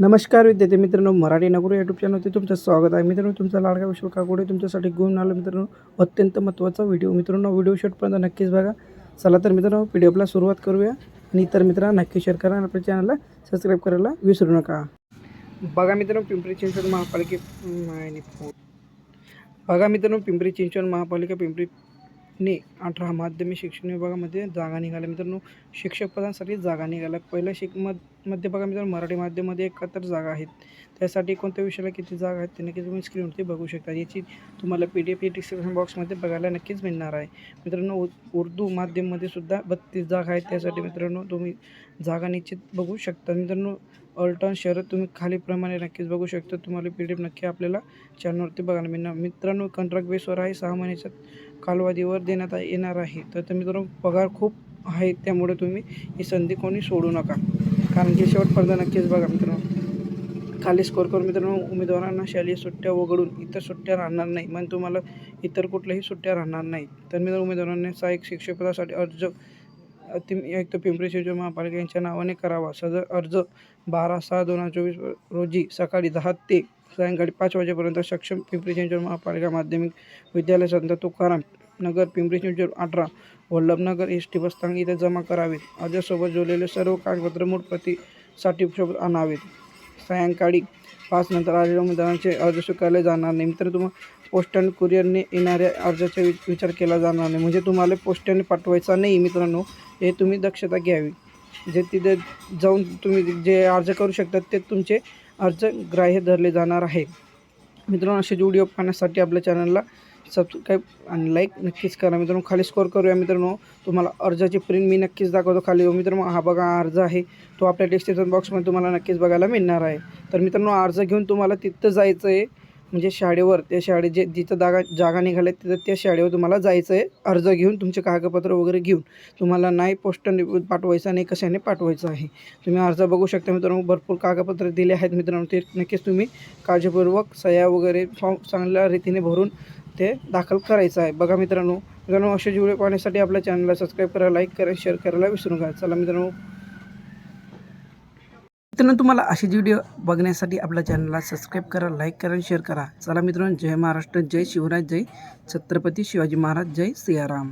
नमस्कार विद्यार्थी मित्रांनो मराठी नगरू यूट्यूब चॅनलवरती तुमचं स्वागत आहे. मित्रांनो तुमचा लाडका विश्व काकोडे तुमच्यासाठी घेऊन आलो मित्रांनो अत्यंत महत्त्वाचा व्हिडिओ मित्रांनो व्हिडिओ शेवटपर्यंत नक्कीच बघा. चला तर मित्रांनो व्हिडिओला सुरुवात करूया. आणि इतर मित्रांना नक्की शेअर करा आणि आपल्या चॅनलला सबस्क्राईब करायला विसरू नका. बघा मित्रांनो पिंपरी चिंचवड महापालिके बघा मित्रांनो पिंपरी चिंचवड महापालिका पिंपरी ने अठरा माध्यमिक शिक्षण विभागामध्ये जागा निघाल्या. मित्रांनो शिक्षक पदांसाठी जागा निघाल्या. पहिल्या शिक मधमध्ये बघा मित्रांनो मराठी माध्यममध्ये एकाहत्तर जागा आहेत. त्यासाठी कोणत्या विषयाला किती जागा आहेत ते नक्कीच तुम्ही स्क्रीनवरती बघू शकता. याची तुम्हाला पी डी एफ डिस्क्रिप्शन बॉक्समध्ये बघायला नक्कीच मिळणार आहे. मित्रांनो उ उर्दू माध्यममध्ये सुद्धा बत्तीस जागा आहेत. त्यासाठी मित्रांनो तुम्ही जागा निश्चित बघू शकता. मित्रांनो ऑलटाऊन शहरात तुम्ही खालीप्रमाणे नक्कीच बघू शकता. तुम्हाला पी डी एफ नक्की आपल्याला चॅनलवरती बघायला मिळणार. मित्रांनो कॉन्ट्रॅक्ट बेसवर आहे. सहा महिन्याच्या कालावधीवर देण्यात येणार आहे. तर ते मित्रांनो पगार खूप आहे त्यामुळे तुम्ही ही संधी कोणी सोडू नका. कारण की शेवटपर्यंत नक्कीच बघा मित्रांनो. खाली स्कोर करून मित्रांनो उमेदवारांना शालेय सुट्ट्या वगळून इतर सुट्ट्या राहणार नाही. मग तुम्हाला इतर कुठल्याही सुट्ट्या राहणार नाही. तर मित्रांनो उमेदवारांनी सहाय्यक शिक्षकपदासाठी अर्ज अतिरिक्त पिंपरी चिंचवड महापालिका यांच्या नावाने करावा. सदर अर्ज बारा सहा दोन हजार चोवीस रोजी सकाळी दहा ते सायंकाळी पाच वाजेपर्यंत सक्षम पिंपरी चिंचवड महापालिका माध्यमिक विद्यालय संत तुकाराम नगर पिंपरी चिंचवड अठरा वल्लभनगर एस टी बसस्थानक इथे जमा करावेत. अर्जासोबत जोडलेले सर्व कागदपत्र मूळ प्रतीसाठी सोबत आणावेत. सायंकाळी पाच नंतर आलेल्या उमेदवारांचे अर्ज स्वीकारले जाणार नाही. मित्र तुम्हाला पोस्ट अँड कुरिअरने येणाऱ्या अर्जाचा वि विचार केला जाणार नाही. म्हणजे तुम्हाला पोस्टाने पाठवायचा नाही मित्रांनो. हे तुम्ही दक्षता घ्यावी. जे तिथे जाऊन तुम्ही जे अर्ज करू शकतात ते तुमचे अर्ज ग्राह्य धरले जाणार आहे. मित्रांनो असे व्हिडिओ पाहण्यासाठी आपल्या चॅनलला सबस्क्राईब आणि लाईक नक्कीच करा. मित्रांनो खाली स्कोर करूया मित्रांनो. तुम्हाला अर्जाची प्रिंट मी नक्कीच दाखवतो खाली. हो, मित्रांनो हा बघा अर्ज आहे. तो आपल्या डिस्क्रिप्शन बॉक्समध्ये तुम्हाला नक्कीच बघायला मिळणार आहे. तर मित्रांनो अर्ज घेऊन तुम्हाला तिथं जायचं आहे म्हणजे शाळेवर त्या शाळेत जे जिथं जागा जागा निघाल्या तिथं त्या शाळेवर तुम्हाला जायचं आहे अर्ज घेऊन तुमचे कागदपत्र वगैरे घेऊन तुम्हाला नाही पोस्टाने पाठवायचं नाही कशाने पाठवायचं आहे. तुम्ही अर्ज बघू शकता मित्रांनो. भरपूर कागदपत्र दिले आहेत मित्रांनो. ते नक्कीच तुम्ही काळजीपूर्वक सह्या वगैरे फॉर्म चांगल्या रीतीने भरून ते दाखल करायचं आहे. बघा मित्रांनो. मित्रांनो असे व्हिडिओ पाहण्यासाठी आपल्या चॅनलला सबस्क्राईब करा लाईक करा शेअर करायला विसरू नका. चला मित्रांनो. मित्रांनो तुम्हाला असेच व्हिडिओ बघण्यासाठी आपल्या चॅनलला सबस्क्राईब करा लाईक करा आणि शेअर करा. चला मित्रांनो जय महाराष्ट्र जय शिवराज जय छत्रपती शिवाजी महाराज जय सियाराम.